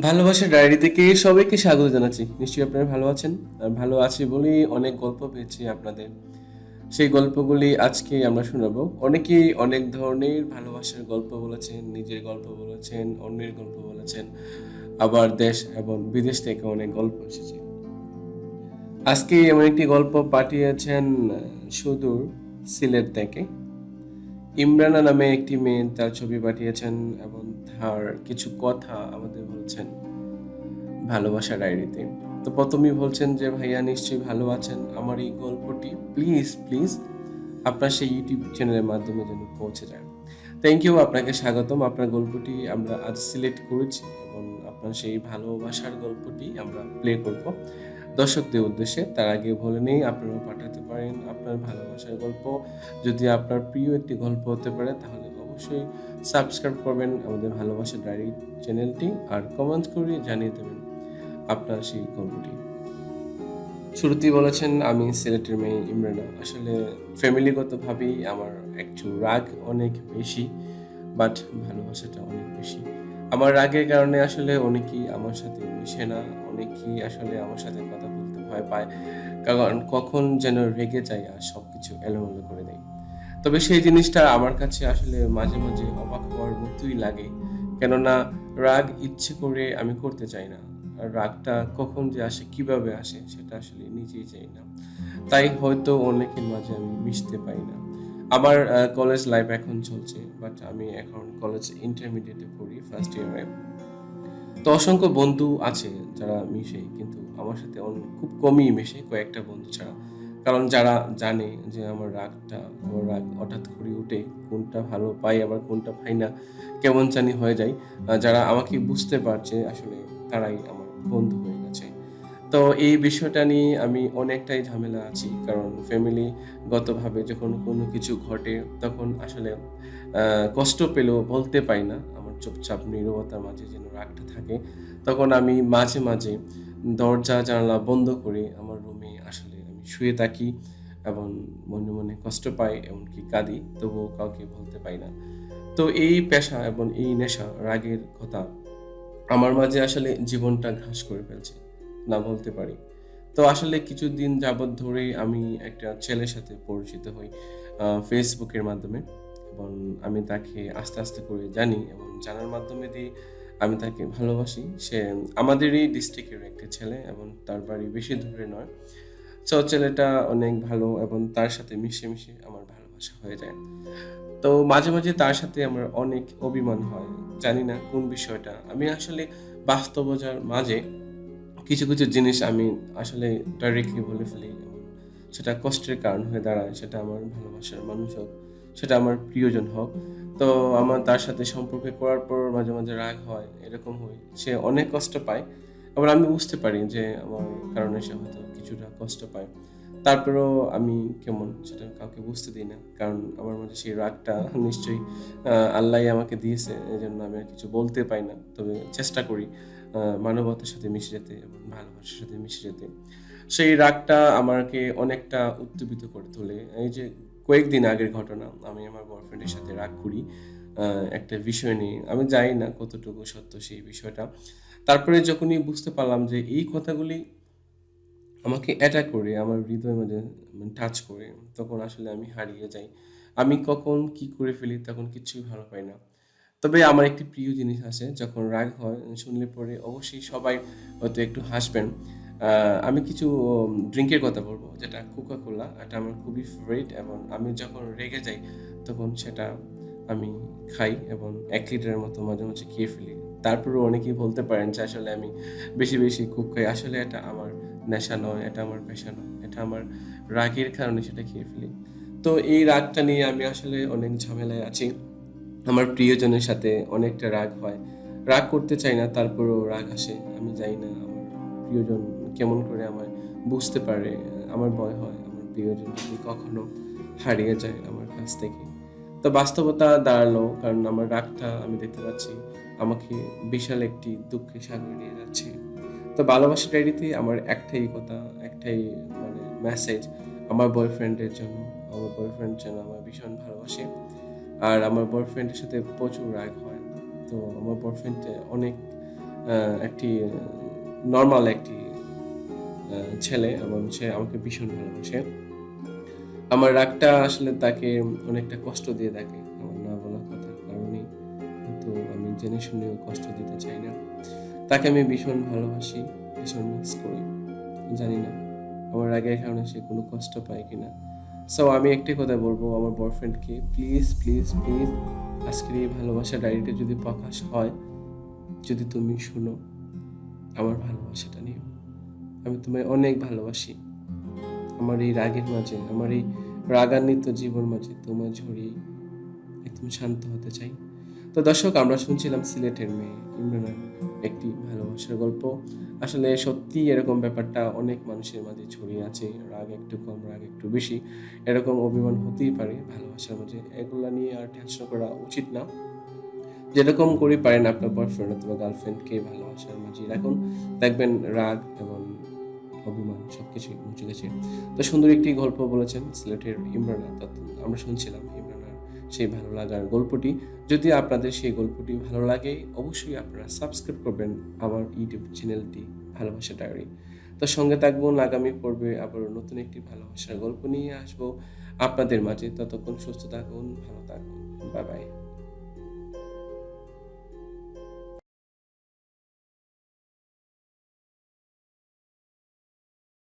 ভালোবাসার ডায়েরি থেকে সবাইকে স্বাগত জানাচ্ছি। নিশ্চয়ই আপনারা ভালো আছেন? আর ভালো আছি বলেই অনেক গল্প পেয়েছি আপনাদের। সেই গল্পগুলি আজকে আমরা শোনাবো। অনেকেই অনেক ধরনের ভালোবাসার গল্প বলেছেন, নিজের গল্প বলেছেন, অন্যের গল্প বলেছেন, আবার দেশ এবং বিদেশ থেকে অনেক গল্প এসেছে। আজকে এমন একটি গল্প পাঠিয়েছেন সুদূর সিলেট থেকে। ইমরানা নামে একটি মেয়ে তার ছবি পাঠিয়েছেন এবং তার কিছু কথা আমাদের বলছেন ভালোবাসা ডায়েরিতে তো প্রথমেই বলছেন যে, ভাইয়া নিশ্চয়ই ভালো আছেন। আমার এই গল্পটি প্লিজ প্লিজ আপনার সেই ইউটিউব চ্যানেলের মাধ্যমে যেন পৌঁছে যায়। থ্যাংক ইউ আপনাকে স্বাগতম। আপনার গল্পটি আমরা আজ সিলেক্ট করেছি এবং আপনার সেই ভালোবাসার গল্পটি আমরা প্লে করব। দর্শকদের উদ্দেশ্যে তার আগে বলে নেই, আপনারাও পাঠাতে পারেন আপনার ভালোবাসার গল্প। যদি আপনার প্রিয় একটি গল্প হতে পারে, তাহলে অবশ্যই সাবস্ক্রাইব করবেন আমাদের ভালোবাসা ডায়েরি চ্যানেলটি আর কমেন্ট করে জানিয়ে দেবেন আপনার সেই গল্পটি। শুরুতেই বলেছেন, আমি সিলেটের মেয়ে ইমরানা। আসলে ফ্যামিলিগতভাবেই আমার একটু রাগ অনেক বেশি বাট ভালোবাসাটা অনেক বেশি। আমার রাগের কারণে আসলে অনেকেই আমার সাথে মিশে না, অনেকেই আসলে আমার সাথে কথা বলতে ভয় পায়। কারণ কখন যেন রেগে যায় আর সব কিছু এলোমেলো করে দেয়। তবে সেই জিনিসটা আমার কাছে আসলে মাঝে মাঝে অবাক হওয়ার মতোই লাগে। কেননা রাগ ইচ্ছে করে আমি করতে চাই না। আর রাগটা কখন যে আসে, কীভাবে আসে, সেটা আসলে নিজেই চাই না। তাই হয়তো অনেকের মাঝে আমি মিশতে পারি না। আমার কলেজ লাইফ এখন চলছে বাট আমি এখন কলেজ ইন্টারমিডিয়েটে পড়ি ফার্স্ট ইয়ারে তো অসংখ্য বন্ধু আছে যারা মিশে, কিন্তু আমার সাথে অন- খুব কমই মেশে কয়েকটা বন্ধু ছাড়া। কারণ যারা জানে যে আমার রাগটা, আমার রাগ হঠাৎ করে উঠে, কোনটা ভালো পাই, আবার কোনটা পাই না, কেমন জানি হয়ে যায়। যারা আমাকে বুঝতে পারছে, আসলে তারাই আমার বন্ধু হয়ে গেছে। তো এই বিষয়টা নিয়ে আমি অনেকটাই ঝামেলা আছি। কারণ ফ্যামিলিগতভাবে যখন কোনো কিছু ঘটে, তখন আসলে কষ্ট পেলেও বলতে পাই না। আমার চুপচাপ, নীরবতার মাঝে যেন রাগটা থাকে। তখন আমি মাঝে মাঝে দরজা, জানালা বন্ধ করে আমার রুমে আসলে আমি শুয়ে থাকি এবং মনে মনে কষ্ট পাই এমনকি কাঁদি, তবুও কাউকে বলতে পাই না। তো এই পেশা এবং এই নেশা রাগের কথা আমার মাঝে আসলে জীবনটা ঘাস করে ফেলছে, না বলতে পারি। তো আসলে কিছুদিন যাবৎ ধরেই আমি একটা ছেলের সাথে পরিচিত হই ফেসবুকের মাধ্যমে এবং আমি তাকে আস্তে আস্তে করে জানি এবং জানার মাধ্যমে দিয়ে আমি তাকে ভালোবাসি। সে আমাদেরই ডিস্ট্রিক্টের একটা ছেলে এবং তার বাড়ি বেশি দূরে নয়। তো ছেলেটা অনেক ভালো এবং তার সাথে মিশে মিশে আমার ভালোবাসা হয়ে যায়। তো, মাঝে মাঝে তার সাথে আমার অনেক অভিমান হয়। জানি না কোন বিষয়টা। আমি আসলে বাস্তবতার মাঝে কিছু কিছু জিনিস আমি আসলে ডাইরেক্টলি বলে ফেলি সেটা কষ্টের কারণ হয়ে দাঁড়ায়। সেটা আমার ভালোবাসার মানুষ হোক সেটা আমার প্রিয়জন হোক। তো আমার তার সাথে সম্পর্কে করার পর মাঝে মাঝে রাগ হয়, এরকম হয়। সে অনেক কষ্ট পায়, আবার আমি বুঝতে পারি যে আমার কারণে সে হয়তো কিছুটা কষ্ট পায়। তারপরেও আমি কেমন সেটা কাউকে বুঝতে দিই না, কারণ আমার মাঝে সেই রাগটা নিশ্চয়ই আল্লাহ আমাকে দিয়েছে এই জন্য আমি আর কিছু বলতে পাই না। তবে চেষ্টা করি মানবতার সাথে মিশে যেতে এবং ভালোবাসার সাথে মিশে যেতে। সেই রাগটা আমাকে অনেকটা উত্তেজিত করে তোলে। এই যে কয়েকদিন আগের ঘটনা, আমি আমার বয়ফ্রেন্ডের সাথে রাগ করি একটা বিষয় নিয়ে। আমি জানি না কতটুকু সত্য সেই বিষয়টা। তারপরে যখনই বুঝতে পারলাম যে এই কথাগুলি আমাকে অ্যাটাক করে, আমার হৃদয়ের মধ্যে টাচ করে, তখন আসলে আমি হারিয়ে যাই। আমি কখন কি করে ফেলি তখন কিছুই ভালো পাই না। তবে আমার একটি প্রিয় জিনিস আছে, যখন রাগ হয়, শুনলে পরে অবশ্যই সবাই হয়তো একটু হাসবেন। আমি কিছু ড্রিঙ্কের কথা বলব, যেটা কোকা কোলা এটা আমার খুবই ফেভারিট এবং আমি যখন রেগে যাই, তখন সেটা আমি খাই এবং এক লিটারের মতো মাঝে মাঝে খেয়ে ফেলি। তারপরেও অনেকেই বলতে পারেন যে আসলে আমি বেশি বেশি খুব খাই। আসলে এটা আমার নেশা নয়, এটা আমার পেশা নয়, এটা আমার রাগের কারণে সেটা খেয়ে ফেলি। তো এই রাগটা নিয়ে আমি আসলে অনেক ঝামেলায় আছি। আমার প্রিয়জনের সাথে অনেকটা রাগ হয়। রাগ করতে চাই না, তারপরেও রাগ আসে, আমি যাই না প্রিয়জন কেমন করে আমায় বুঝতে পারে, আমার ভয় হয়, আমার প্রিয়জন যদি কখনো হারিয়ে যায় আমার কাছ থেকে। তো বাস্তবতা দাঁড়াল, কারণ আমার রাগটা আমি দেখতে পাচ্ছি, আমাকে বিশাল একটি দুঃখে সাগরে নিয়ে যাচ্ছে। তো ভালোবাসা ডায়েরিতে আমার একটাই কথা, একটাই মানে মেসেজ আমার বয়ফ্রেন্ডের জন্য, আমার বয়ফ্রেন্ড যেন আমার ভীষণ ভালোবাসে। আর আমার বয়ফ্রেন্ডের সাথে প্রচুর রাগ হয়। তো আমার বয়ফ্রেন্ড অনেক একটি নর্মাল একটি ছেলে এবং সে আমাকে ভীষণ ভালোবাসে। আমার রাগটা আসলে তাকে অনেকটা কষ্ট দিয়ে থাকে আমার না বলা কথার কারণে কিন্তু আমি জেনে শুনেও কষ্ট দিতে চাই না। তাকে আমি ভীষণ ভালোবাসি, ভীষণ মিস করি। জানি না, আমার রাগের কারণে সে কোনো কষ্ট পায় কিনা। সো আমি একটি কথা বলব, আমার বয়ফ্রেন্ডকে প্লিজ প্লিজ প্লিজ আজকের এই ভালোবাসা ডায়েরিটা যদি প্রকাশ হয়, যদি তুমি শুনো আমার ভালোবাসাটা নিও আমি তোমায় অনেক ভালোবাসি। আমার এই রাগের মাঝে, আমার এই রাগান্বিত জীবন মাঝে তোমার ঝরিয়ে একদম শান্ত হতে চাই। তো দর্শক, আমরা শুনছিলাম সিলেটের মেয়ে ইমরানের একটি ভালোবাসার গল্প। আসলে সত্যি এরকম ব্যাপারটা অনেক মানুষের মাঝে ছড়িয়ে আছে। রাগ একটু কম, রাগ একটু বেশি। এরকম অভিমান হতেই পারে ভালোবাসার মাঝে। এগুলা নিয়ে আর টেনশন করা উচিত না। যেরকম করে পারেন আপনার বয়ফ্রেন্ড অথবা গার্লফ্রেন্ডকে ভালোবাসার মাঝে রাখুন। দেখবেন রাগ এবং অভিমান সবকিছু মুছে গেছে। তো সুন্দর একটি গল্প বলেছেন সিলেটের ইমরানা আমরা শুনছিলাম ইমরানার সেই ভালো লাগার গল্পটি। যদি আপনাদের সেই গল্পটি ভালো লাগে, অবশ্যই আপনারা সাবস্ক্রাইব করবেন আমার ইউটিউব চ্যানেলটি, ভালোবাসা ডায়েরি। তো সঙ্গে থাকব আগামী পর্বে আবার নতুন একটি ভালোবাসার গল্প নিয়ে আসব। আপনাদের মাঝে ততক্ষণ সুস্থ থাকুন, ভালো থাকুন। Bye bye